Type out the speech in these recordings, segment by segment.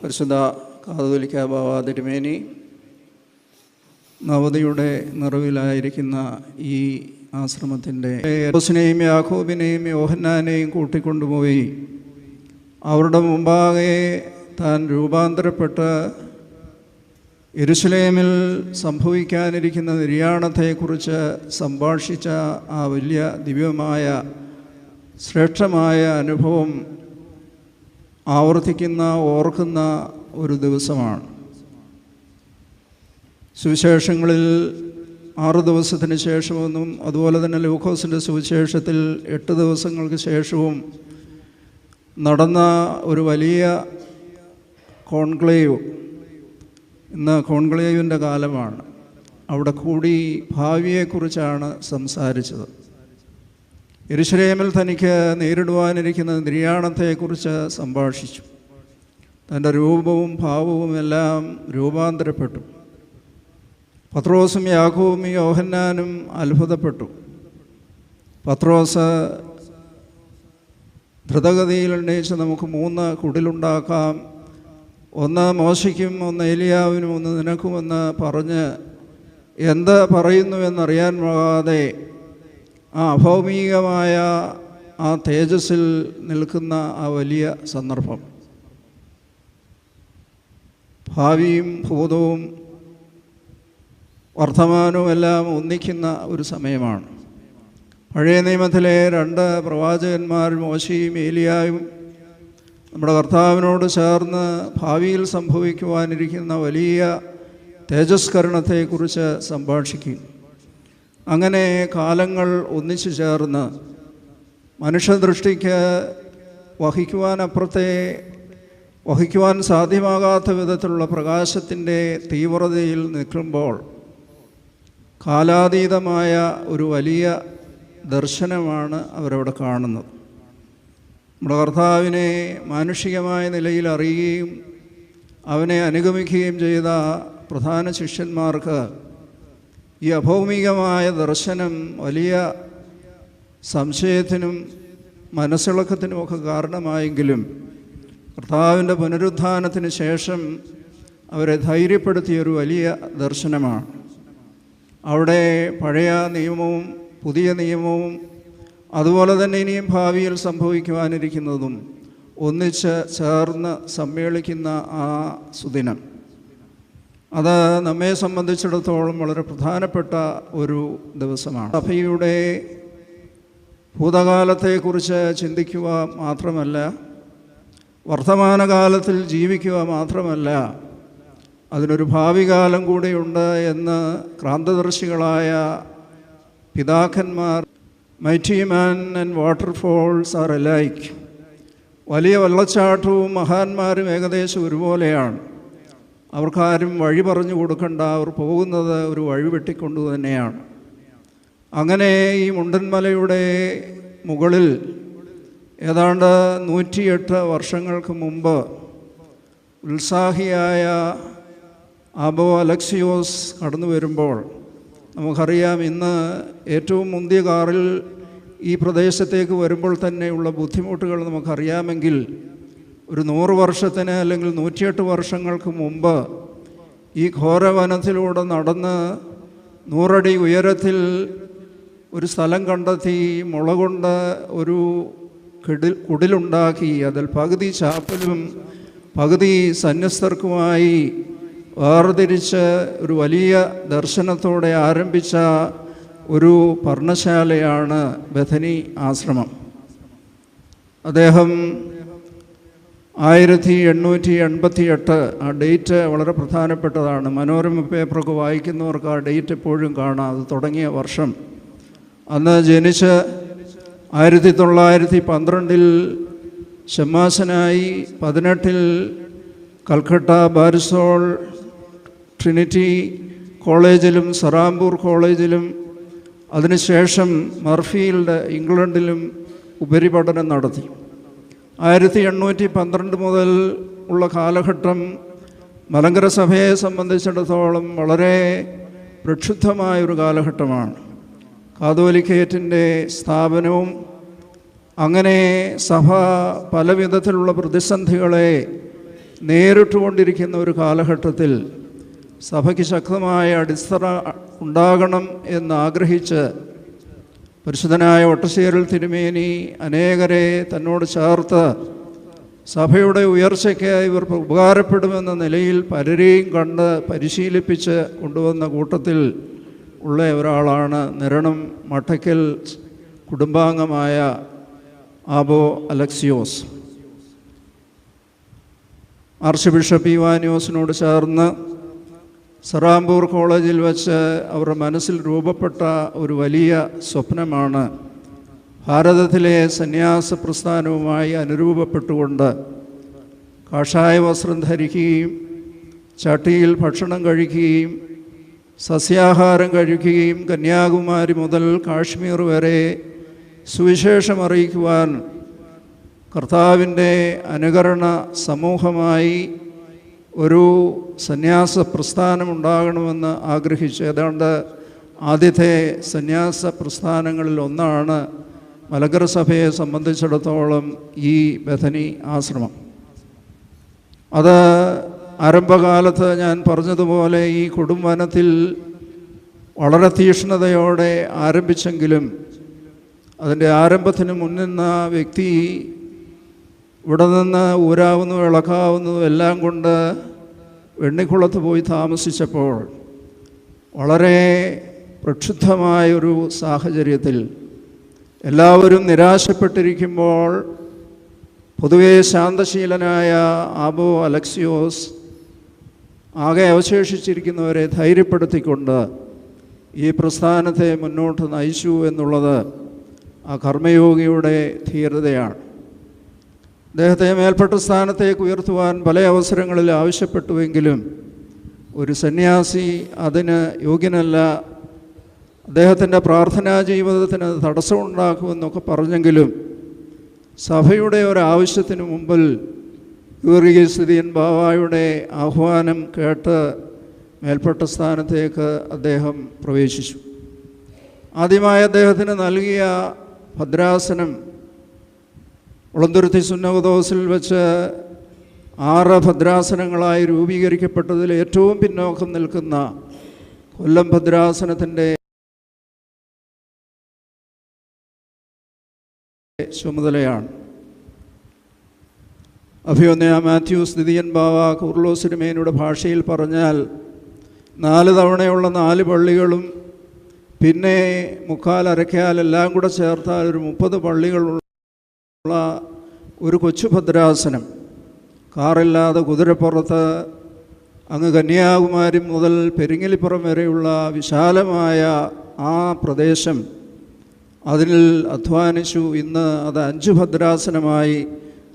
പരിശുദ്ധ കാതോലിക്ക ബാബ നവതിയുടെ നിറവിലായിരിക്കുന്ന ഈ ആശ്രമത്തിന്റെ യോസിനെയും യാഹൂബിനെയും യോഹന്നാനെയും കൂട്ടിക്കൊണ്ടുപോയി. അവരുടെ മുമ്പാകെ താൻ രൂപാന്തരപ്പെട്ട് എരുസലേമിൽ സംഭവിക്കാനിരിക്കുന്ന നിര്യാണത്തെക്കുറിച്ച് സംഭാഷിച്ച ആ വലിയ ദിവ്യമായ ശ്രേഷ്ഠമായ അനുഭവം ആവർത്തിക്കുന്ന ഓർക്കുന്ന ഒരു ദിവസമാണ്. സുവിശേഷങ്ങളിൽ ആറ് ദിവസത്തിന് ശേഷമൊന്നും അതുപോലെ തന്നെ ലൂക്കോസിന്റെ സുവിശേഷത്തിൽ എട്ട് ദിവസങ്ങൾക്ക് ശേഷവും നടന്ന ഒരു വലിയ കോൺക്ലേവ്. ഇന്ന് കോൺക്ലേവിന്റെ കാലമാണ്. അവിടെ കൂടി ഭാവിയെക്കുറിച്ചാണ് സംസാരിച്ചത്. എരുശലേമിൽ തനിക്ക് നേരിടുവാനിരിക്കുന്ന നിര്യാണത്തെക്കുറിച്ച് സംഭാഷിച്ചു. തന്റെ രൂപവും ഭാവവും എല്ലാം രൂപാന്തരപ്പെട്ടു. പത്രോസും യാഘവും യോഹന്നാനും അത്ഭുതപ്പെട്ടു. പത്രോസ് ധൃതഗതിയിൽ ഉന്നയിച്ച് നമുക്ക് മൂന്ന് കുടിലുണ്ടാക്കാം. ഒന്ന് മോശയ്ക്കും ഒന്ന് ഏലിയാവിനും ഒന്ന് നിനക്കുമെന്ന് പറഞ്ഞ് എന്ത് പറയുന്നുവെന്നറിയാൻ പോകാതെ ആ അഭൗമികമായ ആ തേജസ്സിൽ നിൽക്കുന്ന ആ വലിയ സന്ദർഭം. ഭാവിയും ഭൂതവും വർത്തമാനവും എല്ലാം ഒന്നിക്കുന്ന ഒരു സമയമാണ്. പഴയ നിയമത്തിലെ രണ്ട് പ്രവാചകന്മാർ മോശയും ഏലിയായും നമ്മുടെ കർത്താവിനോട് ചേർന്ന് ഭാവിയിൽ സംഭവിക്കുവാനിരിക്കുന്ന വലിയ തേജസ്കരണത്തെക്കുറിച്ച് സംഭാഷിക്കും. അങ്ങനെ കാലങ്ങൾ ഒന്നിച്ചു ചേർന്ന് മനുഷ്യദൃഷ്ടിക്ക് വഹിക്കുവാനപ്പുറത്തെ വഹിക്കുവാൻ സാധ്യമാകാത്ത വിധത്തിലുള്ള പ്രകാശത്തിന്റെ തീവ്രതയിൽ നിൽക്കുമ്പോൾ കാലാതീതമായ ഒരു വലിയ ദർശനമാണ് അവരവിടെ കാണുന്നത്. നമ്മുടെ കർത്താവിനെ മാനുഷികമായ നിലയിൽ അറിയുകയും അവനെ അനുഗമിക്കുകയും ചെയ്ത പ്രധാന ശിഷ്യന്മാർക്ക് ഈ അഭൗമികമായ ദർശനം വലിയ സംശയത്തിനും മനസ്സിളക്കത്തിനുമൊക്കെ കാരണമായെങ്കിലും കർത്താവിന്റെ പുനരുത്ഥാനത്തിന് ശേഷം അവരെ ധൈര്യപ്പെടുത്തിയൊരു വലിയ ദർശനമാണ്. അവിടെ പഴയ നിയമവും പുതിയ നിയമവും അതുപോലെ തന്നെ ഇനിയും ഭാവിയിൽ സംഭവിക്കുവാനിരിക്കുന്നതും ഒന്നിച്ച് ചേർന്ന് സമ്മേളിക്കുന്ന ആ സുദിനം. അത് നമ്മെ സംബന്ധിച്ചിടത്തോളം വളരെ പ്രധാനപ്പെട്ട ഒരു ദിവസമാണ്. സഭയുടെ ഭൂതകാലത്തെക്കുറിച്ച് ചിന്തിക്കുക മാത്രമല്ല വർത്തമാനകാലത്തിൽ ജീവിക്കുക മാത്രമല്ല അതിനൊരു ഭാവി കാലം കൂടിയുണ്ട് എന്ന് ക്രാന്തദർശികളായ പിതാക്കന്മാർ mighty man and waterfalls are alike വലിയ വെള്ളച്ചാട്ടവും മഹാന്മാരും ഏകദേശം ഒരുപോലെയാണ്. അവർക്കാരും വഴി പറഞ്ഞു കൊടുക്കണ്ട അവർ പോകുന്നത് ഒരു വഴി വെട്ടിക്കൊണ്ടു തന്നെയാണ്. അങ്ങനെ ഈ മുണ്ടൻമലയുടെ മുകളിൽ ഏതാണ്ട് നൂറ്റിയെട്ട് വർഷങ്ങൾക്ക് മുമ്പ് ഉത്സാഹിയായ അബോ അലക്സിയോസ് കടന്നു വരുമ്പോൾ നമുക്കറിയാം ഇന്ന് ഏറ്റവും മുന്തിയ കാറിൽ ഈ പ്രദേശത്തേക്ക് വരുമ്പോൾ തന്നെയുള്ള ബുദ്ധിമുട്ടുകൾ നമുക്കറിയാമെങ്കിൽ ഒരു നൂറ് വർഷത്തിന് അല്ലെങ്കിൽ നൂറ്റിയെട്ട് വർഷങ്ങൾക്ക് മുമ്പ് ഈ ഘോരവനത്തിലൂടെ നടന്ന് നൂറടി ഉയരത്തിൽ ഒരു സ്ഥലം കണ്ടെത്തി മുള കൊണ്ട് ഒരു കിടിൽ കുടിലുണ്ടാക്കി അതിൽ പകുതി ചാപ്പലും പകുതി സന്യസ്തർക്കുമായി വേർതിരിച്ച് ഒരു വലിയ ദർശനത്തോടെ ആരംഭിച്ച ഒരു പർണശാലയാണ് ബഥനി ആശ്രമം. അദ്ദേഹം ആയിരത്തി എണ്ണൂറ്റി എൺപത്തി എട്ട് ആ ഡേറ്റ് വളരെ പ്രധാനപ്പെട്ടതാണ്. മനോരമ പേപ്പറൊക്കെ വായിക്കുന്നവർക്ക് ആ ഡേറ്റ് എപ്പോഴും കാണാം. അത് തുടങ്ങിയ വർഷം. അന്ന് ജനിച്ച് ആയിരത്തി തൊള്ളായിരത്തി പന്ത്രണ്ടിൽ ഷമാസനായി പതിനെട്ടിൽ കൽക്കട്ട ബാരിസോൾ ട്രിനിറ്റി കോളേജിലും സറാംപൂർ കോളേജിലും അതിനുശേഷം മർഫീൽഡ് ഇംഗ്ലണ്ടിലും ഉപരിപഠനം നടത്തി. ആയിരത്തി എണ്ണൂറ്റി പന്ത്രണ്ട് മുതൽ ഉള്ള കാലഘട്ടം മലങ്കര സഭയെ സംബന്ധിച്ചിടത്തോളം വളരെ പ്രക്ഷുബ്ധമായൊരു കാലഘട്ടമാണ്. കാതോലിക്കേറ്റിന്റെ സ്ഥാപനവും അങ്ങനെ സഭ പല വിധത്തിലുള്ള പ്രതിസന്ധികളെ നേരിട്ടുകൊണ്ടിരിക്കുന്ന ഒരു കാലഘട്ടത്തിൽ സഭയ്ക്ക് ശക്തമായ അടിത്തറ ഉണ്ടാകണം എന്ന് ആഗ്രഹിച്ച് പരിശുദ്ധനായ ഒട്ടശ്ശേരിൽ തിരുമേനി അനേകരെ തന്നോട് ചേർത്ത് സഭയുടെ ഉയർച്ചയ്ക്കായി ഇവർ ഉപകാരപ്പെടുമെന്ന നിലയിൽ പലരെയും കണ്ട് പരിശീലിപ്പിച്ച് കൊണ്ടുവന്ന കൂട്ടത്തിൽ ഉള്ള ഒരാളാണ് നിരണം മട്ടയ്ക്കൽ കുടുംബാംഗമായ ആബോ അലക്സിയോസ്. ആർച്ച് ബിഷപ്പ് ഇവാനിയോസിനോട് ചേർന്ന് സറാംപൂർ കോളേജിൽ വച്ച് അവരുടെ മനസ്സിൽ രൂപപ്പെട്ട ഒരു വലിയ സ്വപ്നമാണ്. ഭാരതത്തിലെ സന്യാസ പ്രസ്ഥാനവുമായി അനുരൂപപ്പെട്ടുകൊണ്ട് കാഷായ വസ്ത്രം ധരിക്കുകയും ചട്ടിയിൽ ഭക്ഷണം കഴിക്കുകയും സസ്യാഹാരം കഴിക്കുകയും കന്യാകുമാരി മുതൽ കാശ്മീർ വരെ സുവിശേഷം അറിയിക്കുവാൻ കർത്താവിന്റെ അനുകരണ സമൂഹമായി ഒരു സന്യാസ പ്രസ്ഥാനം ഉണ്ടാകണമെന്ന് ആഗ്രഹിച്ചു ഏതാണ്ട് ആദ്യത്തെ സന്യാസ പ്രസ്ഥാനങ്ങളിൽ ഒന്നാണ് മലങ്കര സഭയെ സംബന്ധിച്ചിടത്തോളം ഈ ബഥനി ആശ്രമം. അത് ആരംഭകാലത്ത് ഞാൻ പറഞ്ഞതുപോലെ ഈ കൊടുംവനത്തിൽ വളരെ തീഷ്ണതയോടെ ആരംഭിച്ചെങ്കിലും അതിന്റെ ആരംഭത്തിന് മുന്നിന്ന വ്യക്തി ഇവിടെ നിന്ന് ഊരാവുന്നതും ഇളക്കാവുന്നതും എല്ലാം കൊണ്ട് വെണ്ണിക്കുളത്ത് പോയി താമസിച്ചപ്പോൾ വളരെ പ്രക്ഷുബ്ധമായൊരു സാഹചര്യത്തിൽ എല്ലാവരും നിരാശപ്പെട്ടിരിക്കുമ്പോൾ പൊതുവെ ശാന്തശീലനായ ആബോ അലക്സിയോസ് ആകെ അവശേഷിച്ചിരിക്കുന്നവരെ ധൈര്യപ്പെടുത്തിക്കൊണ്ട് ഈ പ്രസ്ഥാനത്തെ മുന്നോട്ട് നയിച്ചു എന്നുള്ളത് ആ കർമ്മയോഗിയുടെ ധീരതയാണ്. അദ്ദേഹത്തെ മേൽപ്പെട്ട സ്ഥാനത്തേക്ക് ഉയർത്തുവാൻ പല അവസരങ്ങളിൽ ആവശ്യപ്പെട്ടുവെങ്കിലും ഒരു സന്യാസി അതിന് യോഗ്യനല്ല. അദ്ദേഹത്തിന്റെ പ്രാർത്ഥനാ ജീവിതത്തിന് തടസ്സമുണ്ടാക്കുമെന്നൊക്കെ പറഞ്ഞെങ്കിലും സഭയുടെ ഒരാവശ്യത്തിന് മുമ്പിൽ യൂറിയസ്ഥിതിയൻ ബാവായുടെ ആഹ്വാനം കേട്ട് മേൽപ്പെട്ട സ്ഥാനത്തേക്ക് അദ്ദേഹം പ്രവേശിച്ചു. ആദ്യമായി അദ്ദേഹത്തിന് നൽകിയ ഭദ്രാസനം ഉളന്തുരുത്തി സുന്നവദോസിൽ വെച്ച് ആറ് ഭദ്രാസനങ്ങളായി രൂപീകരിക്കപ്പെട്ടതിൽ ഏറ്റവും പിന്നോക്കം നിൽക്കുന്ന കൊല്ലം ഭദ്രാസനത്തിന്റെ ചുമതലയാണ്. അഭിയോന്യ മാത്യൂസ് ദിദിയൻ ബാവ കുർലോസിനുമേനയുടെ ഭാഷയിൽ പറഞ്ഞാൽ നാല് തവണയുള്ള നാല് പള്ളികളും പിന്നെ മുക്കാൽ എല്ലാം കൂടെ ചേർത്താൽ ഒരു മുപ്പത് പള്ളികളുള്ള ഒരു കൊച്ചു ഭദ്രാസനം. കാറില്ലാതെ കുതിരപ്പുറത്ത് അങ്ങ് കന്യാകുമാരി മുതൽ പെരിങ്ങലിപ്പുറം വരെയുള്ള വിശാലമായ ആ പ്രദേശം അതിൽ അധ്വാനിച്ചു ഇന്ന് അത് അഞ്ച് ഭദ്രാസനമായി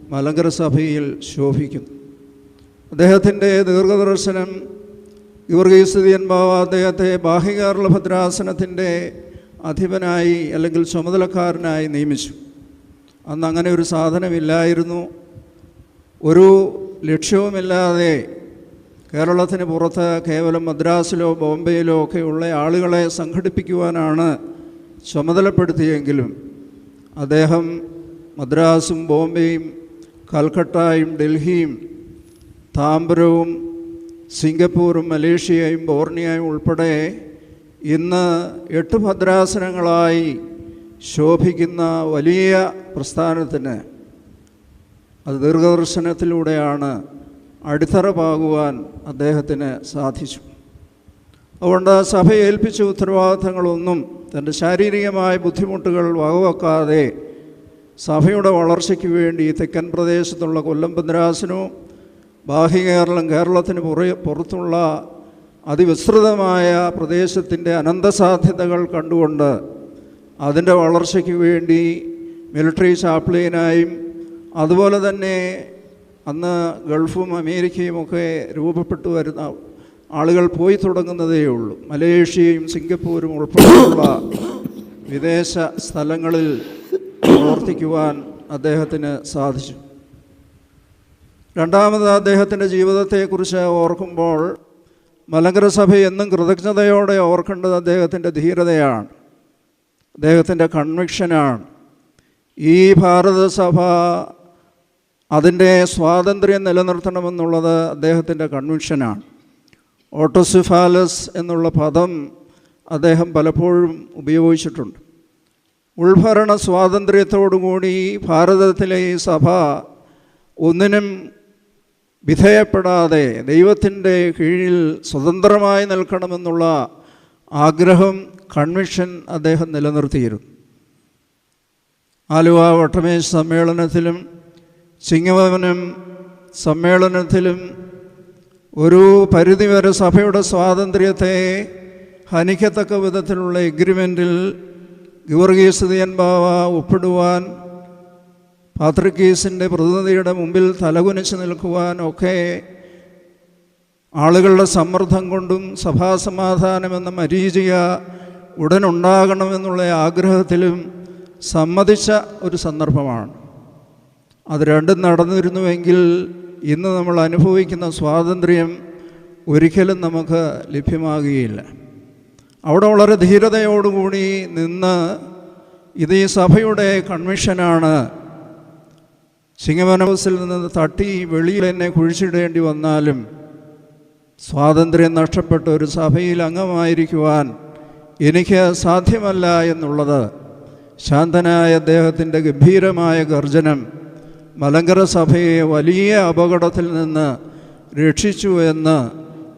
മലങ്കര സഭയിൽ ശോഭിക്കുന്നു. അദ്ദേഹത്തിന്റെ ദീർഘദർശനം ഗീവർഗീസ്തുതിയൻ ബാബ അദ്ദേഹത്തെ ബാഹ്യകാരുള്ള ഭദ്രാസനത്തിന്റെ അധിപനായി അല്ലെങ്കിൽ ചുമതലക്കാരനായി നിയമിച്ചു. അന്ന് അങ്ങനെ ഒരു സാധനമില്ലായിരുന്നു. ഒരു ലക്ഷ്യവുമില്ലാതെ കേരളത്തിന് പുറത്ത് കേവലം മദ്രാസിലോ ബോംബെയിലോ ഒക്കെയുള്ള ആളുകളെ സംഘടിപ്പിക്കുവാനാണ് ചുമതലപ്പെടുത്തിയെങ്കിലും അദ്ദേഹം മദ്രാസും ബോംബെയും കൽക്കട്ടയും ഡൽഹിയും താമ്പരവും സിംഗപ്പൂറും മലേഷ്യയും ബോർണിയയും ഉൾപ്പെടെ ഇന്ന് എട്ട് ഭദ്രാസനങ്ങളായി ശോഭിക്കുന്ന വലിയ പ്രസ്ഥാനത്തിന് അത് ദീർഘദർശനത്തിലൂടെയാണ് അടിത്തറ പാകുവാൻ അദ്ദേഹത്തിന് സാധിച്ചു. അതുകൊണ്ട് സഭ ഏൽപ്പിച്ച ഉത്തരവാദിത്തങ്ങളൊന്നും തന്റെ ശാരീരികമായ ബുദ്ധിമുട്ടുകൾ വകവെക്കാതെ സഭയുടെ വളർച്ചയ്ക്ക് വേണ്ടി തെക്കൻ പ്രദേശത്തുള്ള കൊല്ലം പന്ദ്രാസിനും ബാഹ്യ കേരളം കേരളത്തിന് പുറ പുറത്തുള്ള അതിവിസ്തൃതമായ പ്രദേശത്തിന്റെ അനന്തസാധ്യതകൾ കണ്ടുകൊണ്ട് അതിന്റെ വളർച്ചയ്ക്ക് വേണ്ടി മിലിറ്ററി ചാപ്ലിയനായും അതുപോലെ തന്നെ അന്ന് ഗൾഫും അമേരിക്കയും ഒക്കെ രൂപപ്പെട്ടു വരുന്ന ആളുകൾ പോയി തുടങ്ങുന്നതേ ഉള്ളൂ. മലേഷ്യയും സിംഗപ്പൂരും ഉൾപ്പെടെയുള്ള വിദേശ സ്ഥലങ്ങളിൽ പ്രവർത്തിക്കുവാൻ അദ്ദേഹത്തിന് സാധിച്ചു. രണ്ടാമത് അദ്ദേഹത്തിന്റെ ജീവിതത്തെക്കുറിച്ച് ഓർക്കുമ്പോൾ മലങ്കര സഭ എന്നും കൃതജ്ഞതയോടെ ഓർക്കേണ്ടത് അദ്ദേഹത്തിന്റെ ധീരതയാണ്. അദ്ദേഹത്തിന്റെ കൺവിക്ഷനാണ് ഈ ഭാരതസഭ അതിന്റെ സ്വാതന്ത്ര്യം നിലനിർത്തണമെന്നുള്ളത് അദ്ദേഹത്തിന്റെ കൺവിക്ഷനാണ് ഓട്ടോസിഫാലസ് എന്നുള്ള പദം അദ്ദേഹം പലപ്പോഴും ഉപയോഗിച്ചിട്ടുണ്ട്. ഉൾഭരണ സ്വാതന്ത്ര്യത്തോടുകൂടി ഭാരതത്തിലെ ഈ സഭ ഒന്നിനും വിധേയപ്പെടാതെ ദൈവത്തിന്റെ കീഴിൽ സ്വതന്ത്രമായി നിൽക്കണമെന്നുള്ള ആഗ്രഹം കൺവിക്ഷൻ അദ്ദേഹം നിലനിർത്തിയിരുന്നു. ആലുവ വട്ടമേശ് സമ്മേളനത്തിലും ചിങ്ങവനം സമ്മേളനത്തിലും ഒരു പരിധിവരെ സഭയുടെ സ്വാതന്ത്ര്യത്തെ ഹനിക്കത്തക്ക വിധത്തിലുള്ള എഗ്രിമെന്റിൽ ഗീവർഗീസ് ബാവ ഒപ്പിടുവാൻ പാത്രിക്കീസിന്റെ പ്രതിനിധിയുടെ മുമ്പിൽ തലകുനിച്ച് നിൽക്കുവാൻ ഒക്കെ ആളുകളുടെ സമ്മർദ്ദം കൊണ്ടും സഭാസമാധാനമെന്ന മരീചിക ഉടനുണ്ടാകണമെന്നുള്ള ആഗ്രഹത്തിലും സമ്മതിച്ച ഒരു സന്ദർഭമാണ്. അത് രണ്ടും നടന്നിരുന്നുവെങ്കിൽ ഇന്ന് നമ്മൾ അനുഭവിക്കുന്ന സ്വാതന്ത്ര്യം ഒരിക്കലും നമുക്ക് ലഭ്യമാകുകയില്ല. അവിടെ വളരെ ധീരതയോടുകൂടി നിന്ന് ഇത് ഈ സഭയുടെ കൺമിഷനാണ്. സിംഗവനഹൗസിൽ നിന്ന് തട്ടി വെളിയിൽ എന്നെ കുഴിച്ചിടേണ്ടി വന്നാലും സ്വാതന്ത്ര്യം നഷ്ടപ്പെട്ട ഒരു സഭയിൽ അംഗമായിരിക്കുവാൻ എനിക്ക് സാധ്യമല്ല എന്നുള്ളത് ശാന്തനായ അദ്ദേഹത്തിന്റെ ഗംഭീരമായ ഗർജനം മലങ്കര സഭയെ വലിയ അപകടത്തിൽ നിന്ന് രക്ഷിച്ചു എന്ന്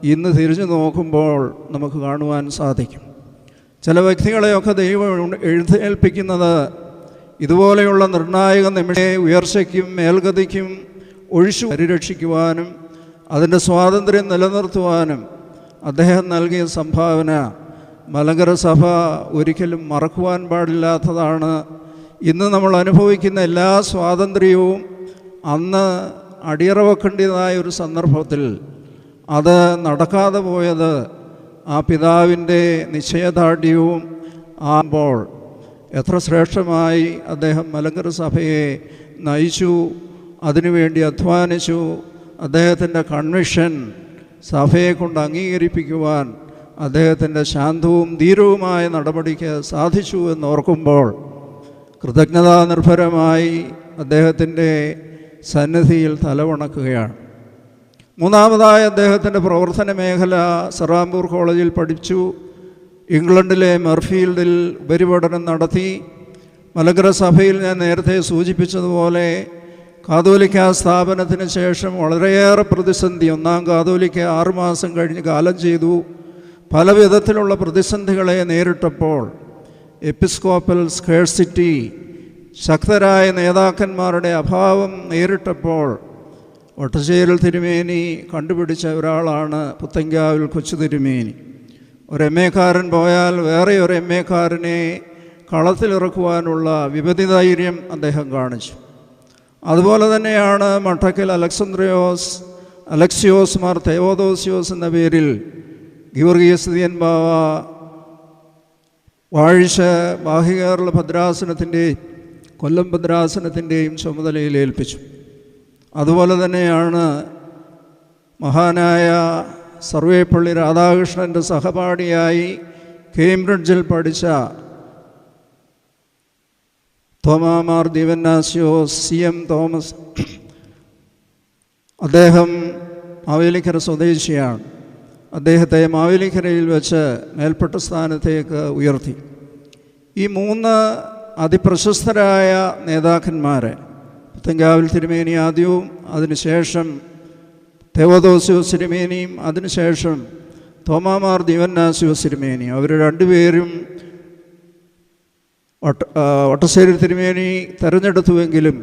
ഇന്ന് തിരിഞ്ഞു നോക്കുമ്പോൾ നമുക്ക് കാണുവാൻ സാധിക്കും. ചില വ്യക്തികളെയൊക്കെ ദൈവം എഴുന്നേൽപ്പിക്കുന്നത് ഇതുപോലെയുള്ള നിർണായക നിമിഷയെ ഉയർച്ചയ്ക്കും മേൽഗതിക്കും ഒഴിച്ചു പരിരക്ഷിക്കുവാനും അതിന്റെ സ്വാതന്ത്ര്യം നിലനിർത്തുവാനും അദ്ദേഹം നൽകിയ സംഭാവന മലങ്കര സഭ ഒരിക്കലും മറക്കുവാൻ പാടില്ലാത്തതാണ്. ഇന്ന് നമ്മൾ അനുഭവിക്കുന്ന എല്ലാ സ്വാതന്ത്ര്യവും അന്ന് അടിയറവെക്കേണ്ടതായ ഒരു സന്ദർഭത്തിൽ അത് നടക്കാതെ പോയത് ആ പിതാവിന്റെ നിശ്ചയദാർഢ്യവും ആകുമ്പോൾ എത്ര ശ്രേഷ്ഠമായി അദ്ദേഹം മലങ്കര സഭയെ നയിച്ചു അതിനുവേണ്ടി അധ്വാനിച്ചു അദ്ദേഹത്തിന്റെ കൺവിഷൻ സഭയെ കൊണ്ട് അംഗീകരിപ്പിക്കുവാൻ അദ്ദേഹത്തിന്റെ ശാന്തവും ധീരവുമായ നടപടിക്ക് സാധിച്ചു എന്നോർക്കുമ്പോൾ കൃതജ്ഞതാനിർഭരമായി അദ്ദേഹത്തിന്റെ സന്നിധിയിൽ തലവണക്കുകയാണ്. മൂന്നാമതായി അദ്ദേഹത്തിന്റെ പ്രവർത്തന മേഖല സറാംപൂർ കോളേജിൽ പഠിച്ചു. ഇംഗ്ലണ്ടിലെ മെർഫീൽഡിൽ ഉപരിപഠനം നടത്തി. മലങ്കര സഭയിൽ ഞാൻ നേരത്തെ സൂചിപ്പിച്ചതുപോലെ കാതോലിക്ക സ്ഥാപനത്തിന് ശേഷം വളരെയേറെ പ്രതിസന്ധി. ഒന്നാം കാതോലിക്ക ആറുമാസം കഴിഞ്ഞ് കാലം ചെയ്തു. പല വിധത്തിലുള്ള പ്രതിസന്ധികളെ നേരിട്ടപ്പോൾ എപ്പിസ്കോപ്പൽ സ്കേഴ്സിറ്റി ശക്തരായ നേതാക്കന്മാരുടെ അഭാവം നേരിട്ടപ്പോൾ ഒട്ടശ്ശേരിൽ തിരുമേനി കണ്ടുപിടിച്ച ഒരാളാണ് പുത്തങ്കാവിൽ കൊച്ചു തിരുമേനി. ഒരു എം എക്കാരൻ പോയാൽ വേറെ ഒരു എം എക്കാരനെ കളത്തിലിറക്കുവാനുള്ള വിപതി ധൈര്യം അദ്ദേഹം കാണിച്ചു. അതുപോലെ തന്നെയാണ് മഠക്കൽ അലക്സന്ദ്രിയോസ് അലക്സിയോസ് മാർ തെയോദോസിയോസ് എന്ന പേരിൽ ഗീവർഗീയസ്തിയൻ ബാവ വാഴ്ച ബാഹ്യകേരള ഭദ്രാസനത്തിന്റെയും കൊല്ലം ഭദ്രാസനത്തിന്റെയും ചുമതലയിൽ ഏൽപ്പിച്ചു. അതുപോലെ തന്നെയാണ് മഹാനായ സർവേപ്പള്ളി രാധാകൃഷ്ണന്റെ സഹപാഠിയായി കേംബ്രിഡ്ജിൽ പഠിച്ച തോമാമാർ ദീവന്നാസിയോ സി എം തോമസ്. അദ്ദേഹം മാവേലിക്കര സ്വദേശിയാണ്. അദ്ദേഹത്തെ മാവേലിക്കരയിൽ വെച്ച് മേൽപ്പെട്ട സ്ഥാനത്തേക്ക് ഉയർത്തി. ഈ മൂന്ന് അതിപ്രശസ്തരായ നേതാക്കന്മാരെ പുത്തങ്കാവിൽ തിരുമേനി ആദ്യവും അതിനുശേഷം തേവദോസ്യോ തിരുമേനിയും അതിനുശേഷം തോമാമാർ ദീവന്നാസ്യോ തിരുമേനി അവർ രണ്ടുപേരും വട്ട വട്ടശ്ശേരി തിരുമേനി തെരഞ്ഞെടുത്തുവെങ്കിലും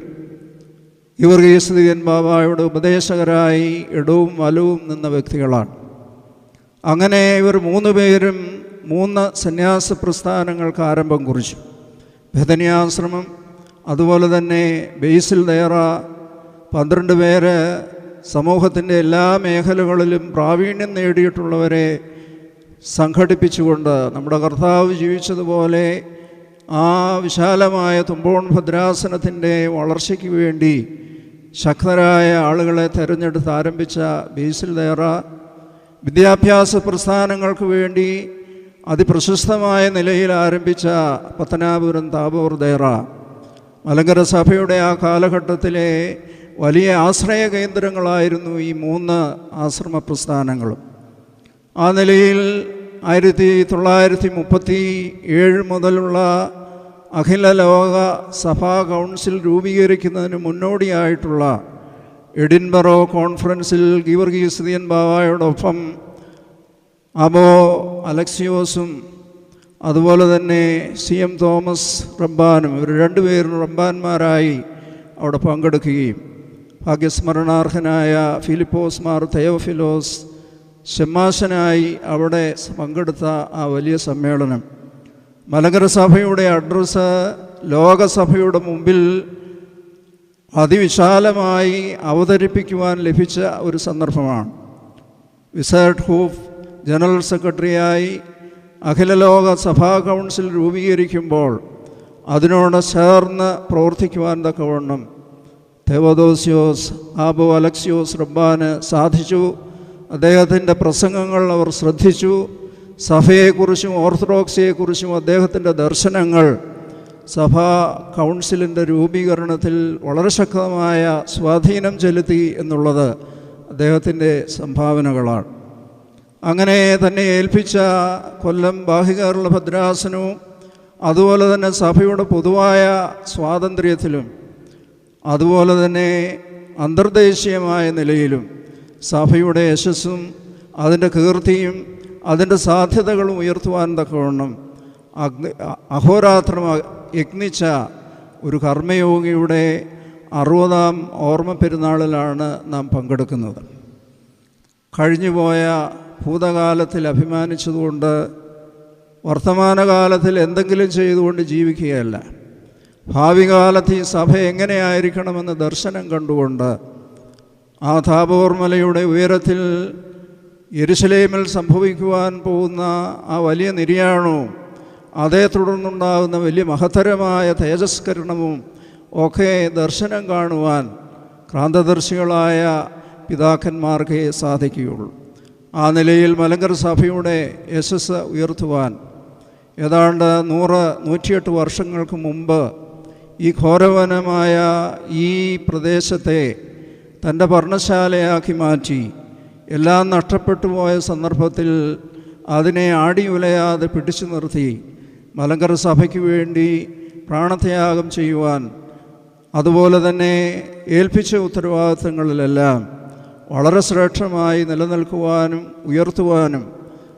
ഇവർ യേസുദിയൻ ബാബായുടെ ഉപദേശകരായി ഇടവും വലവും നിന്ന വ്യക്തികളാണ്. അങ്ങനെ ഇവർ മൂന്ന് പേരും മൂന്ന് സന്യാസ പ്രസ്ഥാനങ്ങൾക്ക് ആരംഭം കുറിച്ചു. ഭദനിയാശ്രമം അതുപോലെ തന്നെ ബേസിൽ ദേറ പന്ത്രണ്ട് പേര് സമൂഹത്തിന്റെ എല്ലാ മേഖലകളിലും പ്രാവീണ്യം നേടിയിട്ടുള്ളവരെ സംഘടിപ്പിച്ചുകൊണ്ട് നമ്മുടെ കർത്താവ് ജീവിച്ചതുപോലെ ആ വിശാലമായ തുമ്പോൺ ഭദ്രാസനത്തിന്റെ വളർച്ചയ്ക്ക് വേണ്ടി ശക്തരായ ആളുകളെ തിരഞ്ഞെടുത്ത് ആരംഭിച്ച ബേസിൽ ദേറ വിദ്യാഭ്യാസ പ്രസ്ഥാനങ്ങൾക്ക് വേണ്ടി അതിപ്രശസ്തമായ നിലയിൽ ആരംഭിച്ച പത്തനാപുരം താബോർ ദേറ മലങ്കര സഭയുടെ ആ കാലഘട്ടത്തിലെ വലിയ ആശ്രയ കേന്ദ്രങ്ങളായിരുന്നു ഈ മൂന്ന് ആശ്രമ പ്രസ്ഥാനങ്ങളും. ആ നിലയിൽ ആയിരത്തി തൊള്ളായിരത്തി മുപ്പത്തി ഏഴ് മുതലുള്ള അഖില ലോക സഭാ കൗൺസിൽ രൂപീകരിക്കുന്നതിന് മുന്നോടിയായിട്ടുള്ള എഡിൻബറോ കോൺഫറൻസിൽ ഗീവർഗീസ്തിയൻ ബാവായോടൊപ്പം അബോ അലക്സിയോസും അതുപോലെ തന്നെ സി എം തോമസ് റബ്ബാനും ഇവർ രണ്ടുപേരും റബ്ബാന്മാരായി അവിടെ പങ്കെടുക്കുകയും ഭാഗ്യസ്മരണാർഹനായ ഫിലിപ്പോസ് മാർ തെയോഫിലോസ് ഷെമാശനായി അവിടെ പങ്കെടുത്ത ആ വലിയ സമ്മേളനം. മലങ്കര സഭയുടെ അഡ്രസ്സ് ലോകസഭയുടെ മുമ്പിൽ അതിവിശാലമായി അവതരിപ്പിക്കുവാൻ ലഭിച്ച ഒരു സന്ദർഭമാണ്. വിസേർട്ട് ഹൂഫ് ജനറൽ സെക്രട്ടറിയായി അഖില ലോക സഭാ കൗൺസിൽ രൂപീകരിക്കുമ്പോൾ അതിനോട് ചേർന്ന് പ്രവർത്തിക്കുവാൻ തക്കവണ്ണം തെവദോസ്യോസ് ആബു അലക്സിയോസ് റബ്ബാന് സാധിച്ചു. അദ്ദേഹത്തിന്റെ പ്രസംഗങ്ങൾ അവർ ശ്രദ്ധിച്ചു. സഭയെക്കുറിച്ചും ഓർത്തഡോക്സിയെക്കുറിച്ചും അദ്ദേഹത്തിന്റെ ദർശനങ്ങൾ സഭാ കൗൺസിലിന്റെ രൂപീകരണത്തിൽ വളരെ ശക്തമായ സ്വാധീനം ചെലുത്തി എന്നുള്ളത് അദ്ദേഹത്തിന്റെ സംഭാവനകളാണ്. അങ്ങനെ തന്നെ ഏൽപ്പിച്ച കൊല്ലം ബാഹികേരള ഭദ്രാസനവും അതുപോലെ തന്നെ സഭയുടെ പൊതുവായ സ്വാതന്ത്ര്യത്തിലും അതുപോലെ തന്നെ അന്തർദേശീയമായ നിലയിലും സഭയുടെ യശസ്സും അതിന്റെ കീർത്തിയും അതിന്റെ സാധ്യതകളും ഉയർത്തുവാൻ തക്കവണ്ണം അഗ്നി അഹോരാത്രം യജ്ഞിച്ച ഒരു കർമ്മയോഗിയുടെ അറുപതാം ഓർമ്മ പെരുന്നാളിലാണ് നാം പങ്കെടുക്കുന്നത്. കഴിഞ്ഞുപോയ ഭൂതകാലത്തിൽ അഭിമാനിച്ചതുകൊണ്ട് വർത്തമാനകാലത്തിൽ എന്തെങ്കിലും ചെയ്തുകൊണ്ട് ജീവിക്കുകയല്ല. ഭാവി കാലത്ത് ഈ സഭ എങ്ങനെയായിരിക്കണമെന്ന് ദർശനം കണ്ടുകൊണ്ട് ആ താപോർമലയുടെ ഉയരത്തിൽ എരുസലേമിൽ സംഭവിക്കുവാൻ പോകുന്ന ആ വലിയ നിര്യാണവും അതേ തുടർന്നുണ്ടാകുന്ന വലിയ മഹത്തരമായ തേജസ്കരണവും ഒക്കെ ദർശനം കാണുവാൻ ക്രാന്തദർശികളായ പിതാക്കന്മാർക്കേ സാധിക്കുകയുള്ളൂ. ആ നിലയിൽ മലങ്കർ സഭയുടെ യശസ് ഉയർത്തുവാൻ ഏതാണ്ട് നൂറ് നൂറ്റിയെട്ട് വർഷങ്ങൾക്ക് മുമ്പ് ഈ ഘോരവനമായ ഈ പ്രദേശത്തെ തന്റെ പർണശാലയാക്കി മാറ്റി എല്ലാം നഷ്ടപ്പെട്ടു പോയ സന്ദർഭത്തിൽ അതിനെ ആടിയുലയാതെ പിടിച്ചു നിർത്തി മലങ്കര സഭയ്ക്ക് വേണ്ടി പ്രാണത്യാഗം ചെയ്യുവാൻ അതുപോലെ തന്നെ ഏൽപ്പിച്ച ഉത്തരവാദിത്തങ്ങളിലെല്ലാം വളരെ ശ്രേഷ്ഠമായി നിലനിൽക്കുവാനും ഉയർത്തുവാനും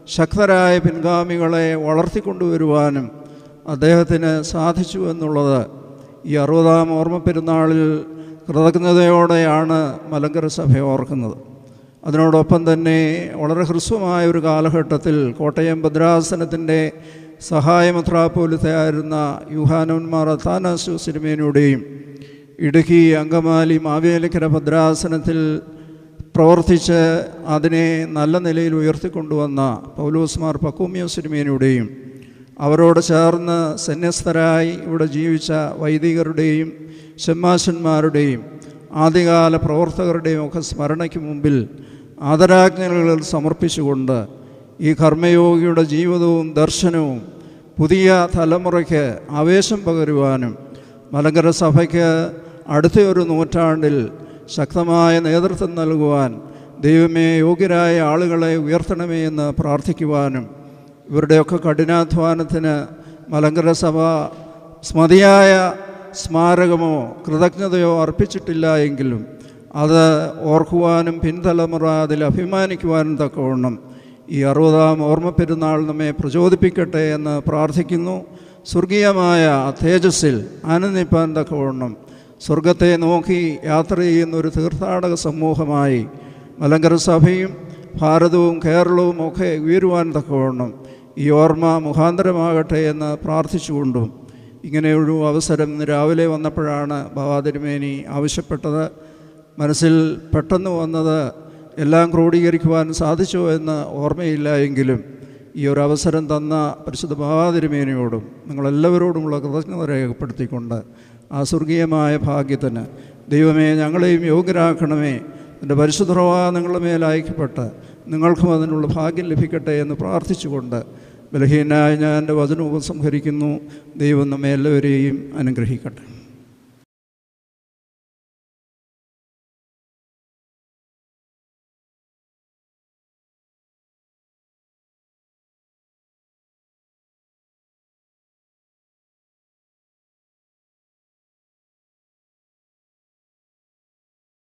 ശക്തരായ പിൻഗാമികളെ വളർത്തിക്കൊണ്ടുവരുവാനും അദ്ദേഹത്തിന് സാധിച്ചു എന്നുള്ളത് ഈ അറുപതാം ഓർമ്മ പെരുന്നാളിൽ കൃതജ്ഞതയോടെയാണ് മലങ്കര സഭ ഓർക്കുന്നത്. അതിനോടൊപ്പം തന്നെ വളരെ ഹ്രസ്വമായ ഒരു കാലഘട്ടത്തിൽ കോട്ടയം ഭദ്രാസനത്തിന്റെ സഹായമെത്രാപ്പോലിത്തയായിരുന്ന യുഹാനന്മാർ അത്താനാസു സിനിമയിലൂടെയും ഇടുക്കി അങ്കമാലി മാവേലിക്കര ഭദ്രാസനത്തിൽ പ്രവർത്തിച്ച് അതിനെ നല്ല നിലയിൽ ഉയർത്തിക്കൊണ്ടുവന്ന പൗലോസ്മാർ പക്കൂമിയോ സിനിമയിലൂടെയും അവരോട് ചേർന്ന് സന്യസ്തരായി ഇവിടെ ജീവിച്ച വൈദികരുടെയും ഷമ്മാശന്മാരുടെയും ആദ്യകാല പ്രവർത്തകരുടെയും ഒക്കെ സ്മരണയ്ക്ക് മുമ്പിൽ ആദരാജ്ഞകൾ സമർപ്പിച്ചുകൊണ്ട് ഈ കർമ്മയോഗിയുടെ ജീവിതവും ദർശനവും പുതിയ തലമുറയ്ക്ക് ആവേശം പകരുവാനും മലങ്കര സഭയ്ക്ക് അടുത്ത ഒരു നൂറ്റാണ്ടിൽ ശക്തമായ നേതൃത്വം നൽകുവാൻ ദൈവമേ യോഗ്യരായ ആളുകളെ ഉയർത്തണമേ എന്ന് പ്രാർത്ഥിക്കുവാനും ഇവരുടെയൊക്കെ കഠിനാധ്വാനത്തിന് മലങ്കര സഭ സ്മതിയായ സ്മാരകമോ കൃതജ്ഞതയോ അർപ്പിച്ചിട്ടില്ല എങ്കിലും അത് ഓർക്കുവാനും പിൻതലമുറ അതിൽ അഭിമാനിക്കുവാനും തക്കവണ്ണം ഈ അറുപതാം ഓർമ്മ പെരുന്നാൾ നമ്മെ പ്രചോദിപ്പിക്കട്ടെ എന്ന് പ്രാർത്ഥിക്കുന്നു. സ്വർഗീയമായ തേജസ്സിൽ ആനന്ദിപ്പാൻ തക്കവണ്ണം സ്വർഗത്തെ നോക്കി യാത്ര ചെയ്യുന്ന ഒരു തീർത്ഥാടക സമൂഹമായി മലങ്കര സഭയും ഭാരതവും കേരളവും ഒക്കെ ഉയരുവാൻ തക്കവണ്ണം ഈ ഓർമ്മ മുഖാന്തരമാകട്ടെ എന്ന് പ്രാർത്ഥിച്ചുകൊണ്ടും ഇങ്ങനെയൊരു അവസരം രാവിലെ വന്നപ്പോഴാണ് ഭവാതിരുമേനി ആവശ്യപ്പെട്ടത്. മനസ്സിൽ പെട്ടെന്ന് വന്നത് എല്ലാം ക്രോഡീകരിക്കുവാൻ സാധിച്ചോ എന്ന് ഓർമ്മയില്ല എങ്കിലും ഈ ഒരു അവസരം തന്ന പരിശുദ്ധ ഭാവാതിരുമേനയോടും നിങ്ങളെല്ലാവരോടുമുള്ള കൃതജ്ഞത രേഖപ്പെടുത്തിക്കൊണ്ട് ആ സ്വർഗീയമായ ഭാഗ്യത്തിന് ദൈവമേ ഞങ്ങളെയും യോഗ്യരാക്കണമേ. എന്റെ പരിശുദ്ധറവാ നിങ്ങളുടെ മേൽ അയക്കപ്പെട്ട് നിങ്ങൾക്കും അതിനുള്ള ഭാഗ്യം ലഭിക്കട്ടെ എന്ന് പ്രാർത്ഥിച്ചുകൊണ്ട് ബലഹീനായ ഞാൻ എന്റെ വചനം ഉപസംഹരിക്കുന്നു ദൈവം നമ്മെ എല്ലാവരെയും അനുഗ്രഹിക്കട്ടെ.